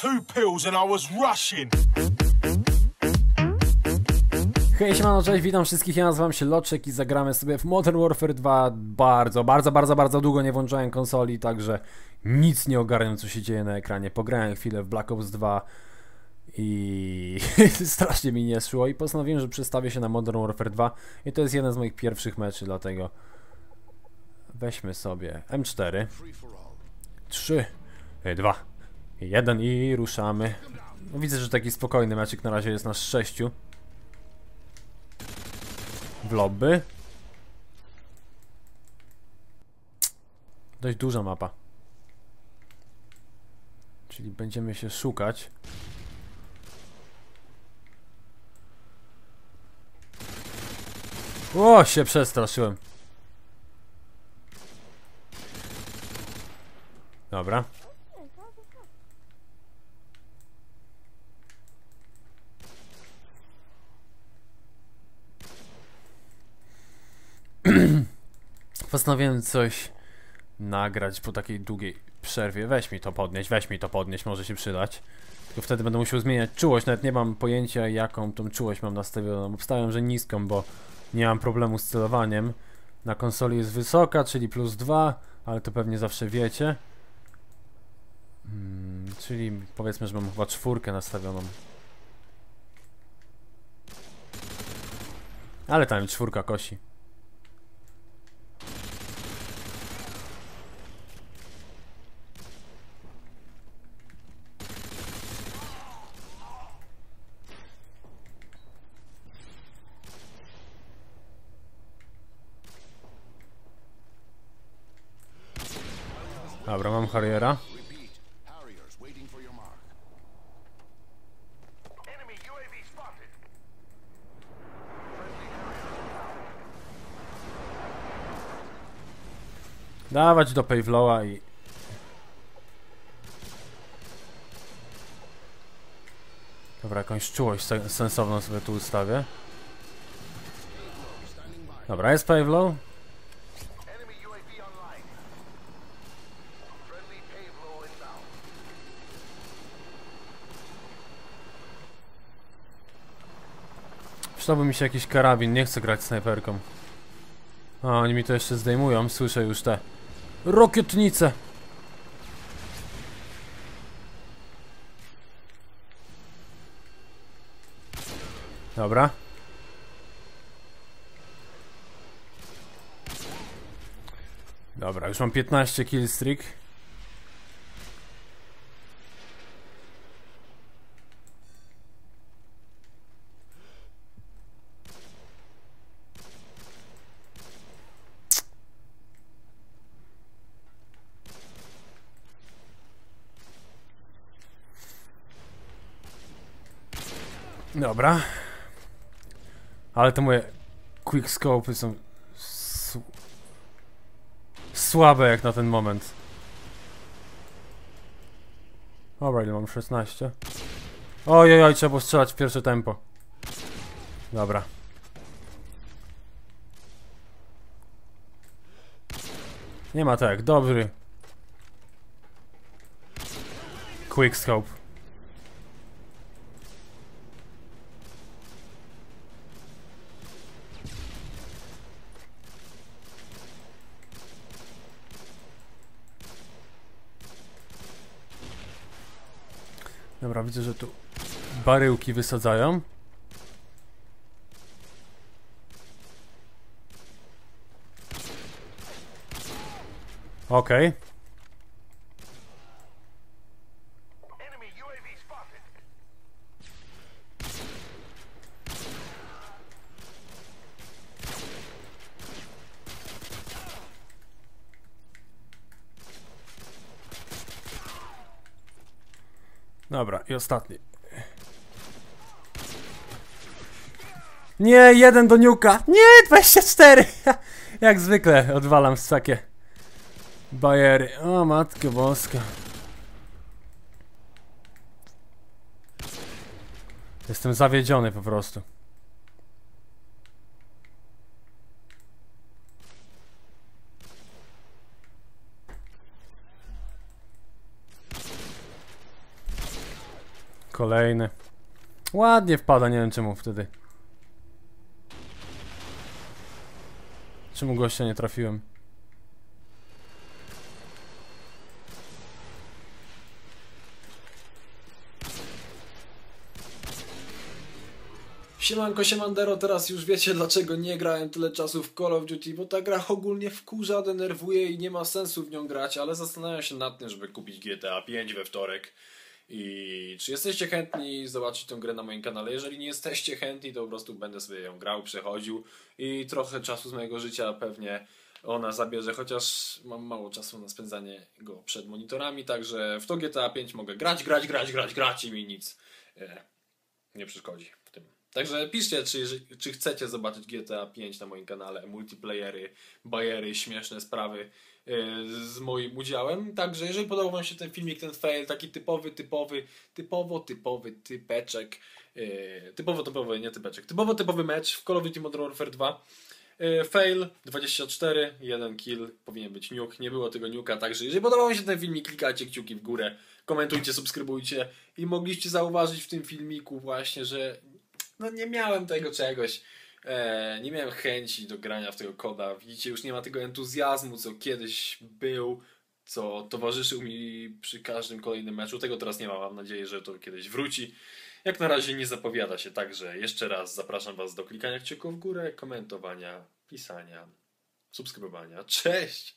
two pills and I was rushing. Hej, siemano, cześć, witam wszystkich, ja nazywam się Loczek i zagramy sobie w Modern Warfare 2 Bardzo, bardzo, bardzo, bardzo długo nie włączałem konsoli, także nic nie ogarniam co się dzieje na ekranie. Pograłem chwilę w Black Ops 2 i strasznie mi nie szło i postanowiłem, że przestawię się na Modern Warfare 2 i to jest jeden z moich pierwszych meczy, dlatego weźmy sobie M4 3, 2, 1 i ruszamy no, Widzę, że taki spokojny meczek na razie jest nasz 6 w lobby. Dość duża mapa. Czyli będziemy się szukać. O, się przestraszyłem. Dobra. Postanowiłem coś nagrać po takiej długiej przerwie. Weź mi to podnieść, weź mi to podnieść, może się przydać. Tylko wtedy będę musiał zmieniać czułość, nawet nie mam pojęcia jaką tą czułość mam nastawioną. Obstawiam, że niską, bo nie mam problemu z celowaniem. Na konsoli jest wysoka, czyli plus 2, ale to pewnie zawsze wiecie. Hmm, czyli powiedzmy, że mam chyba czwórkę nastawioną. Ale tam czwórka kosi. Dobra, mam Harriera. Dawać do Pavloa i... Dobra, jakąś czułość se sensowną sobie tu ustawię. Dobra, jest Pavlow. Przydałby mi się jakiś karabin, nie chcę grać snajperką. A, oni mi to jeszcze zdejmują, słyszę już te... Rokietnice! Dobra. Dobra, już mam 15 killstreak. Dobra. Ale te moje quickscope'y są słabe jak na ten moment. Dobra, ile mam? 16. Ojej, oj, trzeba było strzelać w pierwsze tempo. Dobra. Nie ma tak, dobry. Quickscope. Dobra, widzę, że tu baryłki wysadzają. Okej. Enemy Dobra, i ostatni. Nie, jeden do niuka. Nie, 24. Jak zwykle odwalam takie bajery. O, matko boska. Jestem zawiedziony po prostu. Kolejny. Ładnie wpada, nie wiem czemu wtedy. Czemu gościa nie trafiłem? Siemanko, siemandero, teraz już wiecie dlaczego nie grałem tyle czasu w Call of Duty, bo ta gra ogólnie wkurza, denerwuje i nie ma sensu w nią grać, ale zastanawiam się nad tym, żeby kupić GTA 5 we wtorek. I czy jesteście chętni zobaczyć tę grę na moim kanale? Jeżeli nie jesteście chętni, to po prostu będę sobie ją grał, przechodził i trochę czasu z mojego życia pewnie ona zabierze, chociaż mam mało czasu na spędzanie go przed monitorami, także w to GTA 5 mogę grać, grać, grać, grać, grać i mi nic e, nie przeszkodzi. Także piszcie, czy, czy chcecie zobaczyć GTA 5 na moim kanale, multiplayery, bajery, śmieszne sprawy e, z moim udziałem. Także jeżeli podobał Wam się ten filmik, ten fail, taki typowy, typowy, typowo typowy typeczek, e, typowo typowy, nie typeczek, typowo typowy mecz w Call of Duty Modern Warfare 2. E, Fail 24, jeden kill, powinien być nuke, nie było tego nuka, także jeżeli podobał się ten filmik, klikajcie kciuki w górę, komentujcie, subskrybujcie i mogliście zauważyć w tym filmiku właśnie, że no nie miałem tego czegoś, e, nie miałem chęci do grania w tego koda, widzicie, już nie ma tego entuzjazmu, co kiedyś był, co towarzyszył mi przy każdym kolejnym meczu, tego teraz nie ma, mam nadzieję, że to kiedyś wróci. Jak na razie nie zapowiada się, także jeszcze raz zapraszam Was do klikania kciuków w górę, komentowania, pisania, subskrybowania. Cześć!